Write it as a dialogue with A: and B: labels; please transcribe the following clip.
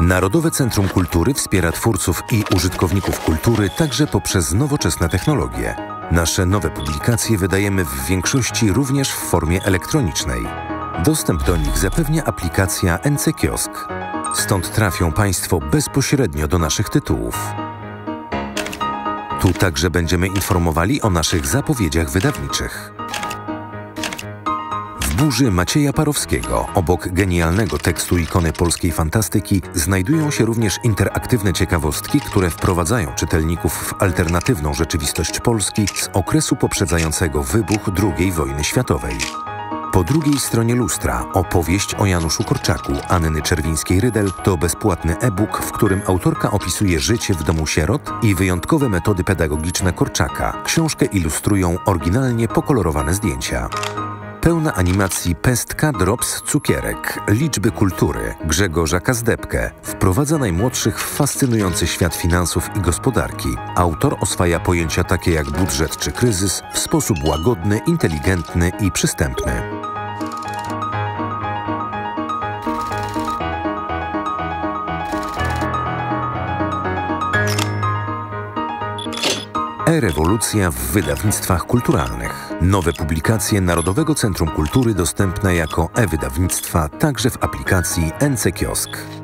A: Narodowe Centrum Kultury wspiera twórców i użytkowników kultury także poprzez nowoczesne technologie. Nasze nowe publikacje wydajemy w większości również w formie elektronicznej. Dostęp do nich zapewnia aplikacja NC Kiosk. Stąd trafią Państwo bezpośrednio do naszych tytułów. Tu także będziemy informowali o naszych zapowiedziach wydawniczych. Burzy Macieja Parowskiego, obok genialnego tekstu ikony polskiej fantastyki, znajdują się również interaktywne ciekawostki, które wprowadzają czytelników w alternatywną rzeczywistość Polski z okresu poprzedzającego wybuch II wojny światowej. Po drugiej stronie lustra opowieść o Januszu Korczaku Anny Czerwińskiej-Rydel to bezpłatny e-book, w którym autorka opisuje życie w domu sierot i wyjątkowe metody pedagogiczne Korczaka. Książkę ilustrują oryginalnie pokolorowane zdjęcia. Pełna animacji Pestka, Drops, Cukierek, Liczby Kultury Grzegorza Kazdebkę wprowadza najmłodszych w fascynujący świat finansów i gospodarki. Autor oswaja pojęcia takie jak budżet czy kryzys w sposób łagodny, inteligentny i przystępny. E-rewolucja w wydawnictwach kulturalnych. Nowe publikacje Narodowego Centrum Kultury dostępne jako e-wydawnictwa także w aplikacji NC Kiosk.